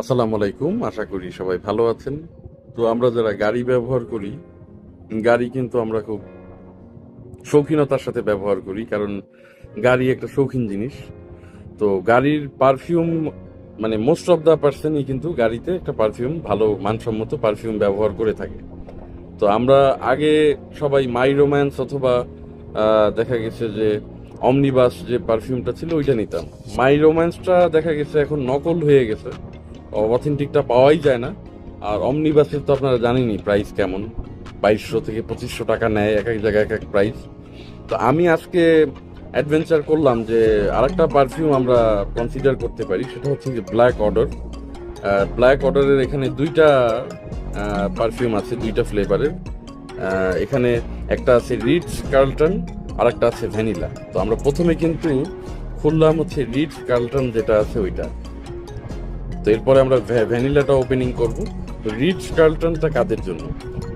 আসসালামু আলাইকুম, আশা করি সবাই ভালো আছেন। তো আমরা যারা গাড়ি ব্যবহার করি, গাড়ি কিন্তু আমরা খুব শৌখিনতার সাথে ব্যবহার করি, কারণ গাড়ি একটা শৌখিন জিনিস। তো গাড়ির পারফিউম মানে মোস্ট অফ দ্য পার্সনই কিন্তু গাড়িতে একটা পারফিউম ভালো মানসম্মত পারফিউম ব্যবহার করে থাকে। তো আমরা আগে সবাই মাই রোম্যান্স অথবা দেখা গেছে যে অমনিবাস যে পারফিউমটা ছিল, ওইটা নিতাম। মাই রোম্যান্সটা দেখা গেছে এখন নকল হয়ে গেছে। অথেন্টিকটা পাওয়াই যায় না। আর অমনিবাসের তো আপনারা জানেনই প্রাইস কেমন। বাইশশো থেকে পঁচিশশো টাকা নেয় এক এক জায়গায় এক এক প্রাইস তো আমি আজকে অ্যাডভেঞ্চার করলাম যে আরেকটা পারফিউম আমরা কনসিডার করতে পারি, সেটা হচ্ছে যে ব্ল্যাক অর্ডার ব্ল্যাক অর্ডারের এখানে দুইটা পারফিউম আছে, দুইটা ফ্লেভারের এখানে একটা আছে রিচ কার্লটন আর একটা আছে ভ্যানিলা তো আমরা প্রথমে কিন্তু খুললাম হচ্ছে রিচ কার্লটন যেটা আছে ওইটা। তো এরপরে আমরা ভ্যা- ভ্যানিলাটা ওপেনিং করব। তো রিচ কার্লটনটা কাদের জন্য?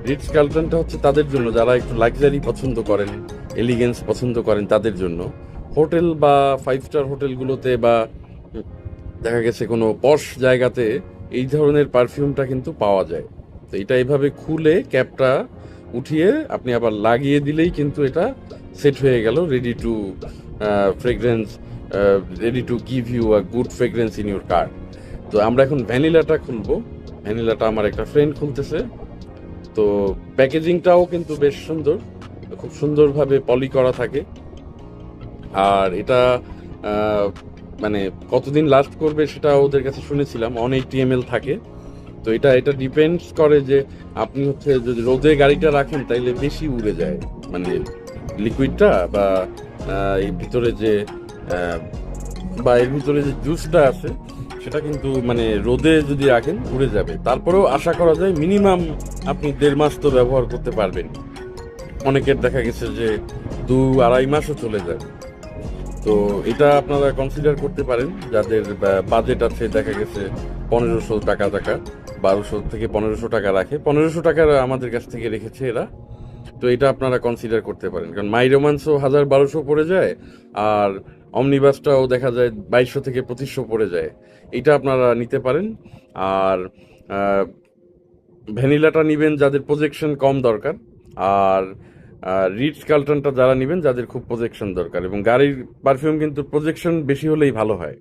রিচ কার্লটনটা হচ্ছে তাদের জন্য, যারা একটু লাক্সারি পছন্দ করেন এলিগেন্স পছন্দ করেন, তাদের জন্য। হোটেল বা ফাইভ স্টার হোটেলগুলোতে বা, দেখা গেছে কোনো পশ জায়গাতে এই ধরনের পারফিউমটা কিন্তু পাওয়া যায়। তো এটা এইভাবে খুলে ক্যাপটা উঠিয়ে আপনি আবার লাগিয়ে দিলেই কিন্তু এটা সেট হয়ে গেল ready to fragrance ready to give you a good fragrance in your car তো আমরা এখন ভ্যানিলাটা খুলবো। ভ্যানিলাটা আমার একটা ফ্রেন্ড খুলতেছে। তো প্যাকেজিংটাও কিন্তু বেশ সুন্দর। খুব সুন্দরভাবে পলি করা থাকে। আর এটা মানে কতদিন লাস্ট করবে সেটা ওদের কাছে শুনেছিলাম। অন এইটি এম থাকে। তো এটা এটা ডিপেন্ডস করে যে আপনি হচ্ছে যদি রোদে গাড়িটা রাখেন তাইলে বেশি উড়ে যায়। মানে লিকুইডটা বা এই ভিতরে যে বা এর ভিতরে যে জুসটা আছে সেটা কিন্তু মানে রোদে যদি রাখেন, উড়ে যাবে। তারপরেও আশা করা যায় মিনিমাম আপনি দেড় মাস তো ব্যবহার করতে পারবেন। অনেকের দেখা গেছে যে দু আড়াই মাসও চলে যায়। তো এটা আপনারা কনসিডার করতে পারেন। যাদের বাজেট আছে, দেখা গেছে পনেরোশো টাকা টাকা, বারোশো থেকে পনেরোশো টাকা রাখে। পনেরোশো টাকা আমাদের কাছ থেকে রেখেছে এরা। তো এটা আপনারা কনসিডার করতে পারেন। কারণ মাই রোমান্সও হাজার বারোশো পড়ে যায়, আর অমনিবাসটাও দেখা যায় বাইশশো থেকে পঁচিশশো পড়ে যায়। এটা আপনারা নিতে পারেন। আর ভ্যানিলাটা নেবেন যাদের প্রজেকশন কম দরকার। আর রিডস কার্লটনটা যারা নেবেন, যাদের খুব প্রজেকশন দরকার। এবং গাড়ির পারফিউম কিন্তু প্রজেকশন বেশি হলেই ভালো হয়।